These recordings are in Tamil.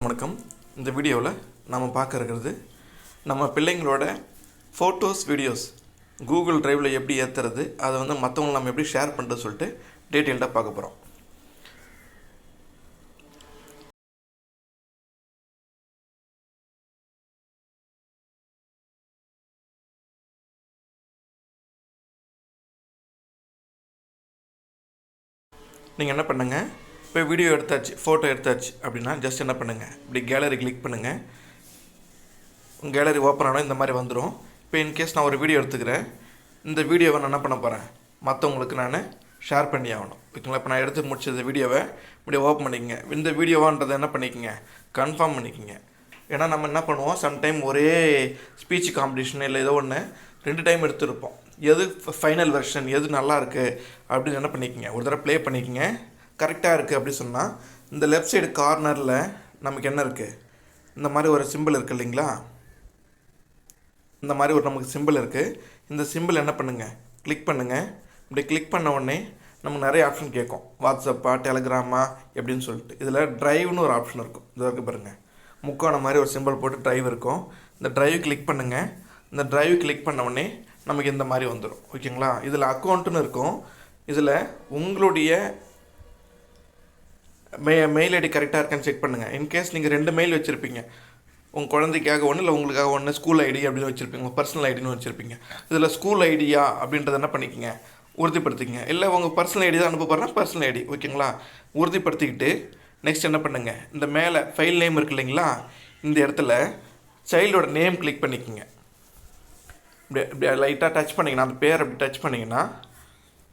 வணக்கம். இந்த வீடியோவில் நம்ம பார்க்க இருக்கிறது நம்ம பிள்ளைங்களோட ஃபோட்டோஸ் வீடியோஸ் கூகுள் ட்ரைவில் எப்படி ஏற்றுறது அதை வந்து மற்றவங்க நம்ம எப்படி ஷேர் பண்ணுறது சொல்லிட்டு டீட்டெயில்டாக பார்க்க போகிறோம் நீங்கள் என்ன பண்ணுங்கள் இப்போ வீடியோ எடுத்தாச்சு ஃபோட்டோ எடுத்தாச்சு அப்படின்னா ஜஸ்ட் என்ன பண்ணுங்கள் இப்படி கேலரி கிளிக் பண்ணுங்கள் உங்கள் கேலரி ஓப்பன் ஆனால் இந்த மாதிரி வந்துடும் இப்போ இன்கேஸ் நான் ஒரு வீடியோ எடுத்துக்கிறேன் இந்த வீடியோவை நான் என்ன பண்ண போகிறேன் மற்றவங்களுக்கு நான் ஷேர் பண்ணி ஆகணும். ஓகேங்களா? இப்போ நான் எடுத்து முடிச்ச இந்த வீடியோவை இப்படி ஓப்பன் பண்ணிக்கங்க. இந்த வீடியோவான்றதை என்ன பண்ணிக்கோங்க? கன்ஃபார்ம் பண்ணிக்கோங்க. ஏன்னா நம்ம என்ன பண்ணுவோம் சம்டைம் ஒரே ஸ்பீச் காம்படிஷன் இல்லை ஏதோ ஒன்று ரெண்டு டைம் எடுத்துருப்போம். எது ஃபைனல் வெர்ஷன் எது நல்லா இருக்குது அப்படின்னு என்ன பண்ணிக்கோங்க? ஒரு தடவை ப்ளே பண்ணிக்கோங்க. கரெக்டாக இருக்குது அப்படி சொன்னால் இந்த லெஃப்ட் சைடு கார்னரில் நமக்கு என்ன இருக்குது இந்த மாதிரி ஒரு சிம்பிள் இருக்குது இல்லைங்களா? இந்த மாதிரி ஒரு நமக்கு சிம்பிள் இருக்குது இந்த சிம்பிள் என்ன பண்ணுங்கள் கிளிக் பண்ணுங்கள் இப்படி கிளிக் பண்ண உடனே நமக்கு நிறைய ஆப்ஷன் கேட்கும். வாட்ஸ்அப்பா டெலகிராமா எப்படின்னு சொல்லிட்டு. இதில் ட்ரைவ்னு ஒரு ஆப்ஷன் இருக்கும். இது வரைக்கும் பாருங்கள் முக்கோண மாதிரி ஒரு சிம்பிள் போட்டு ட்ரைவ் இருக்கும். இந்த ட்ரைவ் கிளிக் பண்ணுங்கள் இந்த ட்ரைவ் கிளிக் பண்ண உடனே நமக்கு இந்த மாதிரி வந்துடும் ஓகேங்களா? இதில் அக்கௌண்ட்டுன்னு இருக்கும். இதில் உங்களுடைய மெ மெயில் ஐடி கரெக்டாக இருக்கான்னு செக் பண்ணுங்கள் இன்கேஸ் நீங்கள் ரெண்டு மெயில் வச்சுருப்பீங்க. உங்கள் குழந்தைக்காக ஒன்று இல்லை உங்களுக்காக ஒன்று ஸ்கூல் ஐடி அப்படின்னு வச்சுருப்பீங்க. உங்கள் பர்சனல் ஐடின்னு வச்சுருப்பீங்க. இதில் ஸ்கூல் ஐடியா அப்படின்றத என்ன பண்ணிக்கங்க? உறுதிப்படுத்திக்கங்க. இல்லை உங்கள் பர்சனல் ஐடி தான் அனுப்ப போகிறேன்னா பர்சனல் ஐடி ஓகேங்களா உறுதிப்படுத்திக்கிட்டு நெக்ஸ்ட் என்ன பண்ணுங்கள் இந்த மேலே ஃபைல் நேம் இருக்கு இல்லைங்களா? இந்த இடத்துல சைல்டோட நேம் கிளிக் பண்ணிக்கோங்க. இப்படி இப்படி லைட்டாக டச் பண்ணிங்கன்னா அந்த பேர் அப்படி டச் பண்ணிங்கன்னா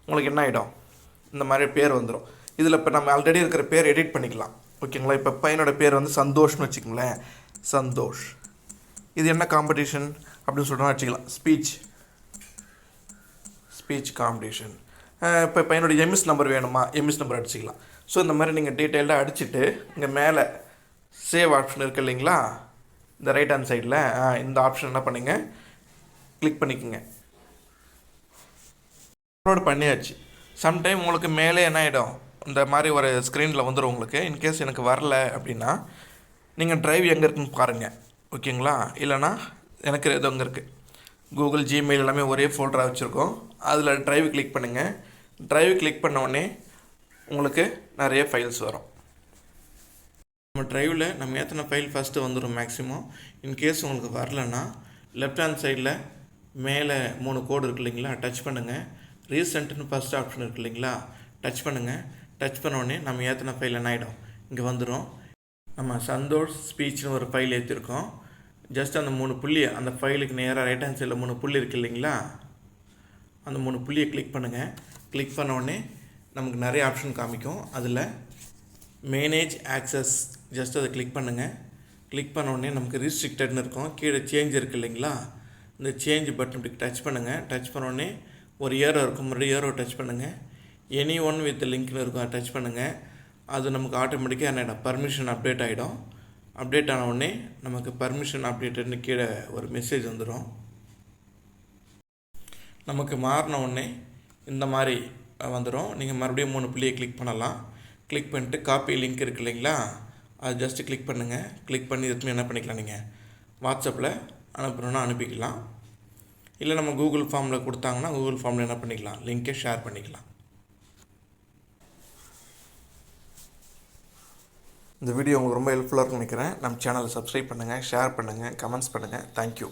உங்களுக்கு என்ன ஆகிடும் இந்த மாதிரி பேர் வந்துடும் இதில் இப்போ நம்ம ஆல்ரெடி இருக்கிற பேர் எடிட் பண்ணிக்கலாம். ஓகேங்களா இப்போ பையனோட பேர் வந்து சந்தோஷ்னு வச்சுக்கோங்களேன். சந்தோஷ். இது என்ன காம்படிஷன் அப்படின்னு சொல்கிறோம் வச்சுக்கலாம். ஸ்பீச் ஸ்பீச் காம்படிஷன் இப்போ பையனோட எம்எஸ் நம்பர் வேணுமா? எம்எஸ் நம்பர் அடிச்சிக்கலாம். ஸோ இந்த மாதிரி நீங்கள் டீட்டெயில்டாக அடிச்சுட்டு இங்கே மேலே சேவ் ஆப்ஷன் இருக்குது இல்லைங்களா? இந்த ரைட் ஹேண்ட் சைடில் இந்த ஆப்ஷன் என்ன பண்ணுங்க? கிளிக் பண்ணிக்கோங்க. அப்லோட் பண்ணியாச்சு. சம்டைம் உங்களுக்கு மேலே என்ன ஆகிடும் இந்த மாதிரி ஒரு ஸ்க்ரீனில் வந்துடும் உங்களுக்கு. இன்கேஸ் எனக்கு வரல அப்படின்னா நீங்கள் ட்ரைவ் எங்கே இருக்குன்னு பாருங்கள் ஓகேங்களா? இல்லைனா எனக்கு இது அங்கே இருக்குது கூகுள் ஜிமெயில் எல்லாமே ஒரே ஃபோல்டராக வச்சுருக்கோம். அதில் ட்ரைவ் கிளிக் பண்ணுங்கள் ட்ரைவ் கிளிக் பண்ண உங்களுக்கு நிறைய ஃபைல்ஸ் வரும். நம்ம ட்ரைவில் நம்ம ஏற்றின ஃபைல் ஃபஸ்ட்டு வந்துடும் மேக்ஸிமம் இன்கேஸ் உங்களுக்கு வரலன்னா லெஃப்ட் ஹேண்ட் சைடில் மேலே மூணு கோடு இருக்கு இல்லைங்களா? டச் பண்ணுங்கள் ரீசெண்ட்னு ஃபஸ்ட் ஆப்ஷன் இருக்கு இல்லைங்களா? டச் பண்ணுங்கள் டச் பண்ணோடனே நம்ம ஏற்றின ஃபைல் என்ன ஆகிடும் இங்கே வந்துடும் நம்ம சந்தோஷ் ஸ்பீச்னு ஒரு ஃபைல் ஏற்றிருக்கோம் ஜஸ்ட் அந்த மூணு புள்ளி அந்த ஃபைலுக்கு நேராக ரைட் ஹேண்ட் சைடில் மூணு புள்ளி இருக்குது இல்லைங்களா? அந்த மூணு புள்ளியை கிளிக் பண்ணுங்கள் கிளிக் பண்ணோடனே நமக்கு நிறைய ஆப்ஷன் காமிக்கும். அதில் மேனேஜ் ஆக்சஸ் ஜஸ்ட் அதை கிளிக் பண்ணுங்கள் கிளிக் பண்ணோடனே நமக்கு ரிஸ்ட்ரிக்டட்னு இருக்கும். கீழே சேஞ்ச் இருக்குது இல்லைங்களா? இந்த சேஞ்ச் பட்டன் இப்படி டச் பண்ணுங்கள் டச் பண்ணோடனே ஒரு இயரோ இருக்கும். மறுபடியும் இயரோ டச் பண்ணுங்கள் எனி ஒன் வித் லிங்க்னு இருக்கும் அதை டச் பண்ணுங்கள் அது நமக்கு ஆட்டோமேட்டிக்காக என்ன ஆகிடும் பர்மிஷன் அப்டேட் ஆகிடும் அப்டேட் ஆன உடனே நமக்கு பர்மிஷன் அப்டேட்டுன்னு கீழே ஒரு மெசேஜ் வந்துடும் நமக்கு மாறின உடனே இந்த மாதிரி வந்துடும் நீங்கள் மறுபடியும் மூணு புள்ளியை கிளிக் பண்ணலாம். கிளிக் பண்ணிட்டு காப்பி லிங்க் இருக்கு இல்லைங்களா? அது ஜஸ்ட்டு கிளிக் பண்ணுங்கள் கிளிக் பண்ணி எதுவுமே என்ன பண்ணிக்கலாம் நீங்கள் வாட்ஸ்அப்பில் அனுப்பணுன்னா அனுப்பிக்கலாம். இல்லை நம்ம கூகுள் ஃபார்மில் கொடுத்தாங்கன்னா கூகுள் ஃபார்மில் என்ன பண்ணிக்கலாம்? லிங்க்கை ஷேர் பண்ணிக்கலாம். இந்த வீடியோ உங்களுக்கு ரொம்ப ஹெல்ப்ஃபுல்லாக இருக்கும்னு நினைக்கிறேன். நம்ம சேனலை சப்ஸ்கிரைப் பண்ணுங்கள் ஷேர் பண்ணுங்கள் கமெண்ட்ஸ் பண்ணுங்கள் தேங்க்யூ